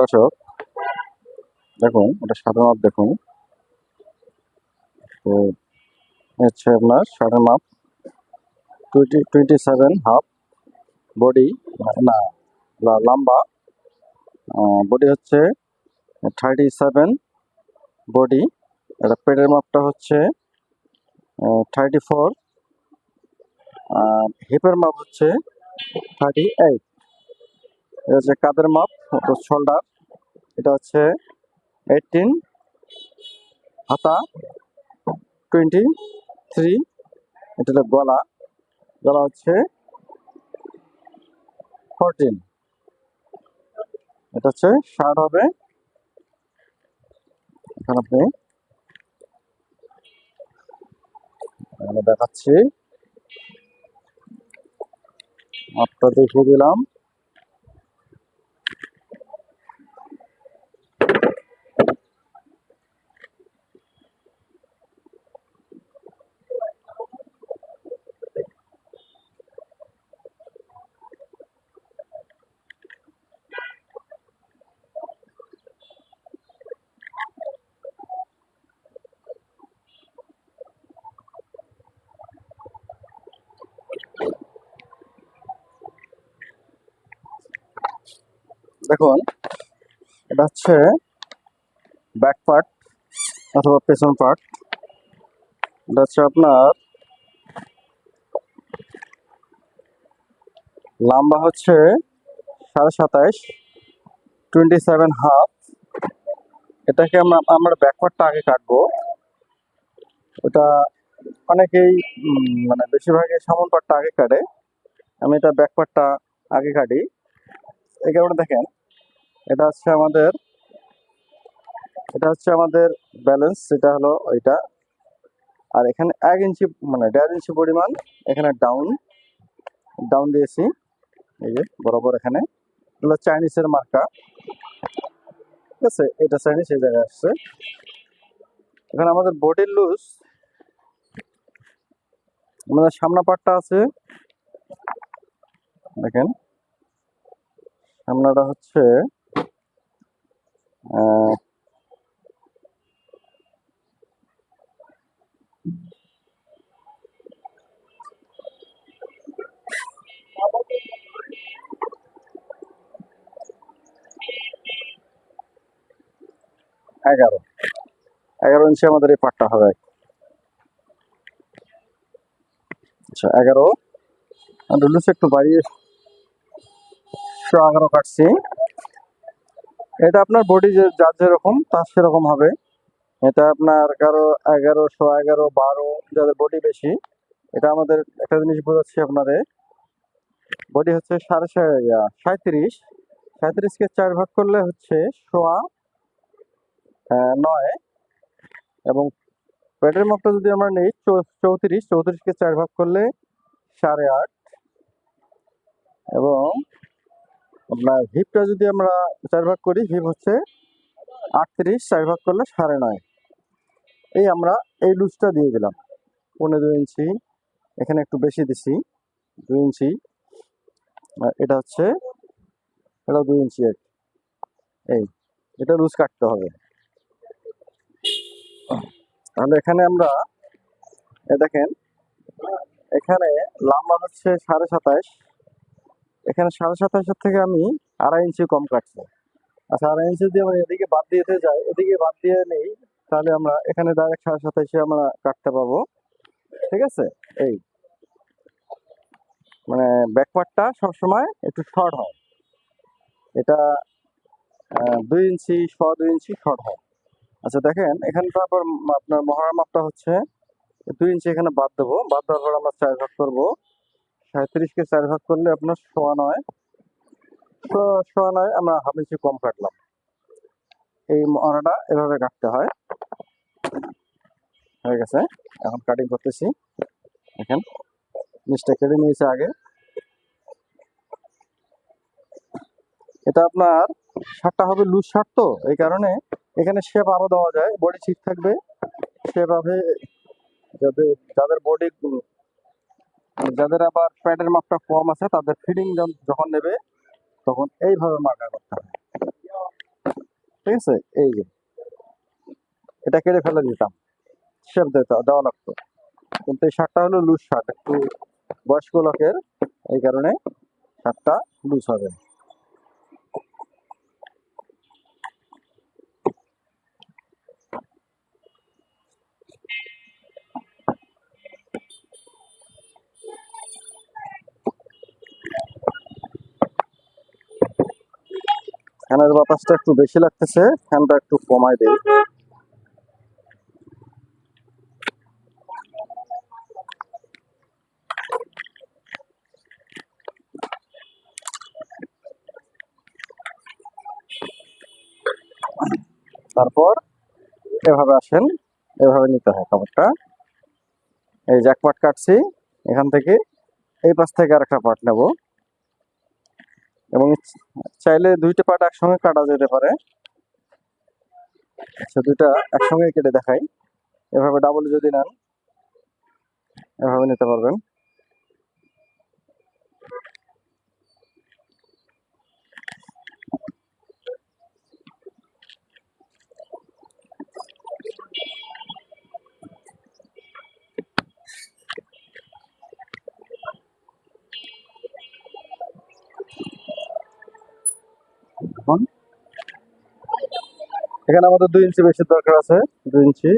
দর্শক, দেখুন, এটা সাড়ে মাপ, দেখুন। তো, হচ্ছে আপনার সাড়ে মাপ টোয়েন্টি সেভেন হাফ বডি না লম্বা। বডি হচ্ছে থার্টি সেভেন বডি এটা পেটের মাপটা হচ্ছে থার্টি ফোর হিপের মাপ হচ্ছে থার্টি এইট এটা হচ্ছে কাদের মাপ? শোল্ডার এটা হচ্ছে এইটিন হাতা টোয়েন্টি থ্রি এটা গলা। গলা হচ্ছে ফোরটিন এটা হচ্ছে শার্ট হবে। আপনি দেখাচ্ছি। মাপটা দেখিয়ে দিলাম। দেখুন, এটা হচ্ছে ব্যাক পার্ট অথবা পেছন পার্ট এটা হচ্ছে আপনার লম্বা হচ্ছে সাড়ে সাতাইশ টোয়েন্টি সেভেন হাফ এটাকে আমরা আমরা ব্যাক পার্টটা আগে কাটবো। ওটা অনেকেই মানে বেশিরভাগই সামন পার্টটা আগে কাটে। আমি এটা ব্যাক পার্টটা আগে কাটি। এই কারণে দেখেন এটা হচ্ছে আমাদের, এটা হচ্ছে আমাদের ব্যালেন্স সেটা হলো ওইটা। আর এখানে এক ইঞ্চি মানে দেড় ইঞ্চি পরিমাণ এখানে ডাউন ডাউন দিয়েছি, এই যে বরাবর এখানে। এগুলো চাইনিজের মার্কা ঠিক আছে, এটা চাইনিজ এই জায়গায় আসছে। এখানে আমাদের বডির লুজ আমাদের সামনা পাটটা আছে। দেখেন, সামনাটা হচ্ছে এগারো। এগারো ইঞ্চি আমাদের এই পাটটা হবে। আচ্ছা এগারো। একটু বাড়িয়ে এগারো কাটছি। এটা আপনার বডি যার যেরকম, তার সেরকম হবে। এটা আপনার কারও এগারোশো, এগারো, বারো, যাদের বডি বেশি, এটা আমাদের একটা জিনিস বোঝাচ্ছি আপনাদের বডি হচ্ছে সাড়ে সা- সাঁইত্রিশ। সাঁইত্রিশকে চার ভাগ করলে হচ্ছে সোয়া নয়। এবং পেটের মাপটা যদি আমরা নেই চৌত্রিশ চৌত্রিশকে চার ভাগ করলে সাড়ে আট। এবং আপনার হিপটা যদি আমরা চার ভাগ করি, হিপ হচ্ছে আটত্রিশ, চার ভাগ করলে সাড়ে নয়। এই আমরা এই লুজটা দিয়ে দিলাম। পনেরো দুই ইঞ্চি, এখানে একটু বেশি দিছি, দুই ইঞ্চি। এটা হচ্ছে, এটা দুই ইঞ্চি আর এই, এটা লুজ কাটতে হবে। তাহলে এখানে আমরা দেখেন, এখানে লম্বা হচ্ছে সাড়ে সাতাশ। এখানে সাড়ে সাতাশের থেকে আমি আড়াই ইঞ্চি কম কাটছি আচ্ছা আড়াই ইঞ্চি যদি আমরা এদিকে বাদ দিতে যাই, এদিকে বাদ দিয়ে নেই, তাহলে আমরা এখানে ডাইরেক্ট সাড়ে সাতাশে আমরা কাটতে পাবো ঠিক আছে? এই। মানে ব্যাকওয়ার্ডটা সবসময় একটু শর্ট হয়। এটা দুই ইঞ্চি ছ দুই ইঞ্চি শর্ট হয়। আচ্ছা দেখেন এখানে তারপর ম- আপনার মহারার মাপটা হচ্ছে, দুই ইঞ্চি এখানে বাদ দেবো। বাদ দেওয়ার পর আমরা চার ভাগ করব। সাঁত্রিশকে চার ভাগ করলে আপনার সোয়া নয়। তো সোয়া নয় আমরা হাফ ইঞ্চি কম কাটলাম। এই মহারাটা এভাবে কাটতে হয়। হয়ে গেছে। এখন কাটিং করতেছি। দেখেন নিচটা কেটে নিয়েছে আগে। এটা আপনার শার্টটা হবে লুজ শার্ট তো, এই কারণে এখানে শেপ আরও দেওয়া যায়। বডি ঠিক থাকবে। হবে যাদের যাদের বডি যাদের আবার প্যাডের মাপটা কম আছে, তাদের ফিডিং যখন নেবে, তখন এইভাবে মার্কা করতে হবে। ঠিক আছে? এই যে। এটা কেটে ফেলে দিতাম। শেপ দিতে দেওয়া লাগতো। কিন্তু এই শার্টটা হলো লুজ শার্ট। একটু বয়স্ক লোকের, এই কারণে শার্টটা লুজ হবে। ফ্যানের বাতাসটা একটু বেশি লাগতেছে, ফ্যানটা একটু কমায় দেই। তারপর এভাবে আসেন, এভাবে নিতে হয় কাপড়টা। এই এক পাট কাটছি, এখান থেকে এই পাশ থেকে আরেকটা পাট নেব। এবং চাইলে দুইটা পাট একসঙ্গে কাটা যেতে পারে। আচ্ছা দুইটা একসঙ্গে কেটে দেখাই। এভাবে ডাবল যদি নেন, এভাবে নিতে পারবেন এখন এখানে আমাদের দুই ইঞ্চি বেশি দরকার আছে, দুই ইঞ্চি।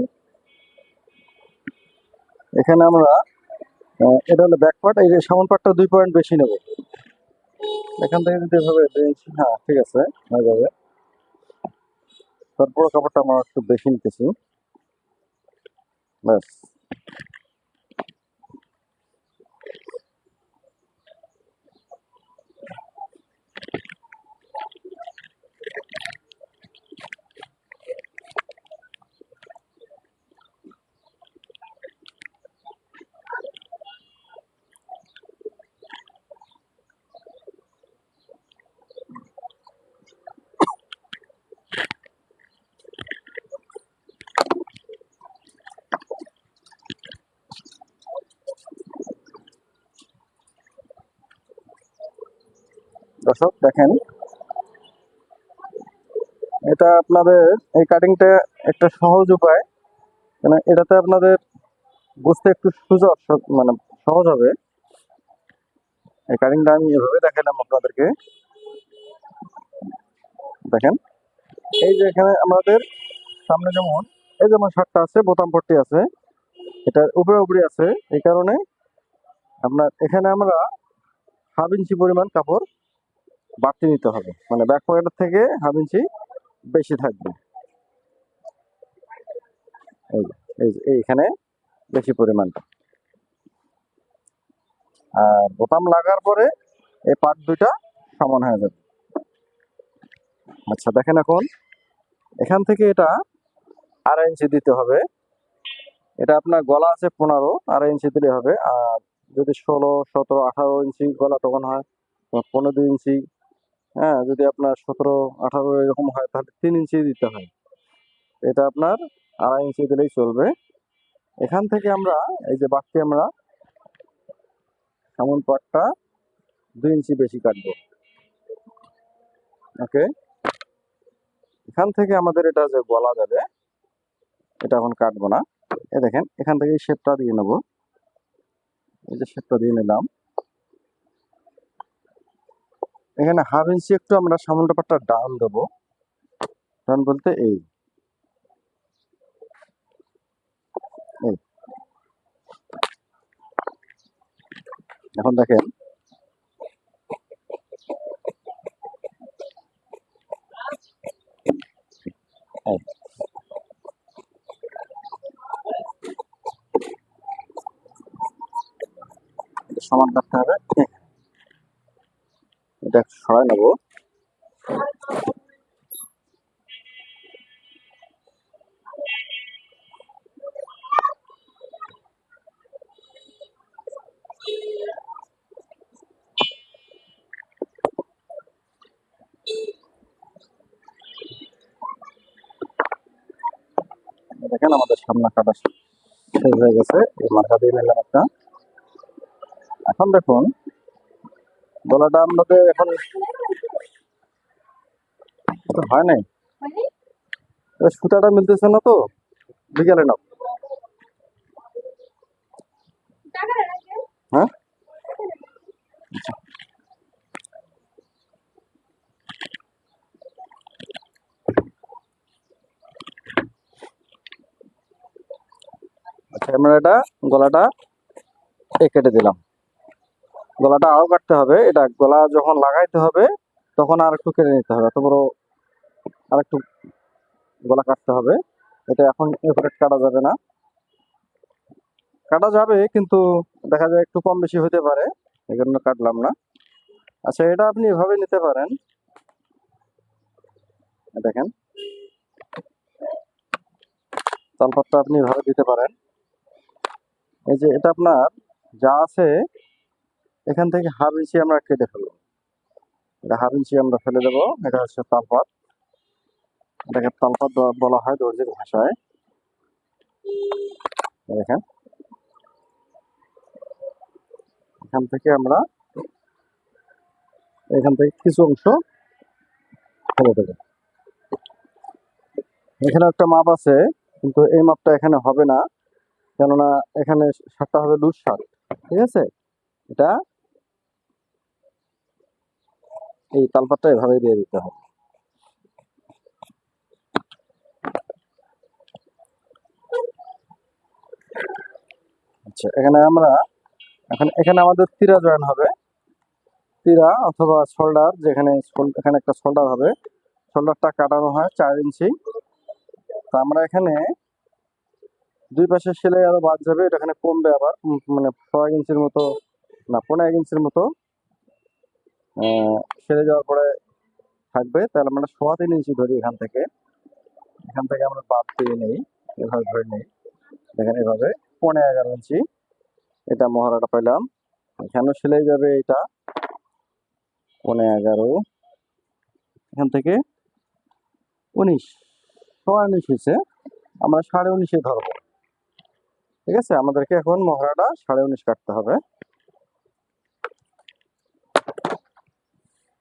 এখানে আমরা এটা হলো ব্যাক পার্ট এই যে সামন পার্টটা দুই পয়েন্ট বেশি নেব। এখান থেকে যদি এভাবে দুই ইঞ্চি হ্যাঁ ঠিক আছে হয়ে যাবে তারপর কাপড়টা আমরা একটু বেশি নিতেছি। ব্যাস। দর্শক, দেখেন। এটা আপনাদের এই কাটিংটা একটা সহজ উপায়। মানে এটাতে আপনাদের বুঝতে একটু সুযোগ মানে সহজ হবে। এই কাটিংটা আমি এভাবে দেখালাম আপনাদেরকে। দেখেন। এই যে এখানে আমাদের সামনে যেমন, এই যেমন শার্টটা আছে, বোতাম পট্টি আছে। এটার উপরে উপরে আছে। এই কারণে আপনার, এখানে আমরা হাফ ইঞ্চি পরিমাণ কাপড় বাড়তি নিতে হবে। মানে ব্যাক পকেটের থেকে হাফ ইঞ্চি বেশি থাকবে। এই এই এইখানে বেশি পরিমাণ আর বোতাম লাগার পরে এই পার্ট দুইটা সমান হয়ে যাবে। আচ্ছা দেখেন এখন। এখান থেকে এটা আড়াই ইঞ্চি দিতে হবে। এটা আপনার গলা আছে পনেরো, আড়াই ইঞ্চি দিলে হবে। আর যদি ষোলো, সতেরো, আঠারো ইঞ্চি গলা তখন হয়, পনেরো ইঞ্চি হ্যাঁ যদি আপনার সতেরো, আঠারো এরকম হয়, তাহলে তিন ইঞ্চি দিতে হয়। এটা আপনার আড়াই ইঞ্চি দিলেই চলবে। এখান থেকে আমরা, এই যে বাড়তি আমরা সামন পাটটা দুই ইঞ্চি বেশি কাটবো। ওকে? এখান থেকে আমাদের এটা যে গলা যাবে, এটা এখন কাটবো না। এ দেখেন, এখান থেকে শেপটা দিয়ে নেব। এই যে শেপটা দিয়ে নিলাম। এখানে হাফ ইঞ্চি একটু আমরা সামনটা পাটটা ডাউন দেবো। ডাউন বলতে এই। এখন দেখেন। সমান কাটতে হবে। এটা সরাই নেব। দেখেন আমাদের সামনে কাটা শেষ হয়ে গেছে। এই মার্কা দিয়ে নিলাম একটা। এখন দেখুন গলাটা আমাদের এখন হয় নাই? সুতাটা মিলতেছে না তো, বিকালে নাও। হ্যাঁ? আচ্ছা এটা গলাটা কেটে দিলাম। গলাটা আরও কাটতে হবে। এটা গলা যখন লাগাইতে হবে, তখন আর একটু কেটে নিতে হবে। এত বড় আর একটু গলা কাটতে হবে। এটা এখন এভাবে কাটা যাবে না। কাটা যাবে, কিন্তু দেখা যায় একটু কম বেশি হতে পারে। এই জন্য কাটলাম না। আচ্ছা এটা আপনি এভাবে নিতে পারেন। দেখেন। তালপাতটা আপনি এভাবে দিতে পারেন। এই যে এটা আপনার যা আছে এখান থেকে হাফ ইঞ্চি আমরা কেটে ফেলব। এটা হাফ ইঞ্চি আমরা ফেলে দেবো। এটা হচ্ছে তালপাত। এটাকে তালপাত বলা হয় দর্জির ভাষায়। দেখেন। এখান থেকে আমরা এখান থেকে কিছু অংশ ফেলে দেবো। এখানে একটা মাপ আছে, কিন্তু এই মাপটা এখানে হবে না। কেননা এখানে শার্টটা হবে লুজ ঠিক আছে? এটা এই তালপাতটা এভাবে দিয়ে দিতে হবে। আচ্ছা এখানে আমরা এখন, এখানে আমাদের তীরা জয়েন হবে। তীরা অথবা শোল্ডার যেখানে এখানে একটা শোল্ডার হবে। শোল্ডারটা কাটানো হয় চার ইঞ্চি তো আমরা এখানে দুই পাশে সেলাই আরও বাদ যাবে। এটা এখানে কমবে আবার মানে ছয় ইঞ্চির মতো না, পনেরো এক ইঞ্চির মতো। সেরে যাওয়ার পরে থাকবে। তাহলে আমরা সোয়া তিন ইঞ্চি ধরি এখান থেকে। এখান থেকে আমরা বাদ দিয়ে নেই। এভাবে ধরে নেই। দেখেন এভাবে পনেরো এগারো ইঞ্চি। এটা মহড়াটা পেলাম এখানেও সেলাই যাবে এটা। পনেরো এগারো। এখান থেকে উনিশ। সোয়া উনিশ হয়েছে। আমরা সাড়ে উনিশে ধরবো। ঠিক আছে? আমাদেরকে এখন মহড়াটা সাড়ে উনিশ কাটতে হবে।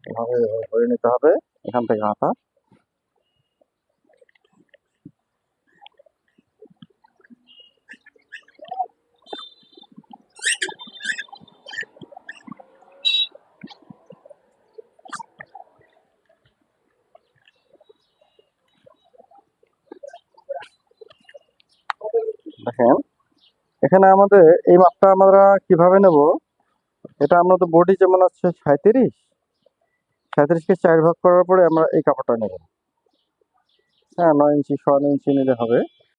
এভাবে ধরে নিতে হবে। এখান থেকে হাতা দেখেন, এখানে আমাদের এই মাপটা আমরা কীভাবে নেব? এটা আমরা তো বডি যেমন হচ্ছে সাঁত্রিশ সাঁত্রিশকে চার ভাগ করার পরে আমরা এই কাপড়টা নেব। হ্যাঁ নয় ইঞ্চি সোয়া নয় ইঞ্চি নিলে হবে।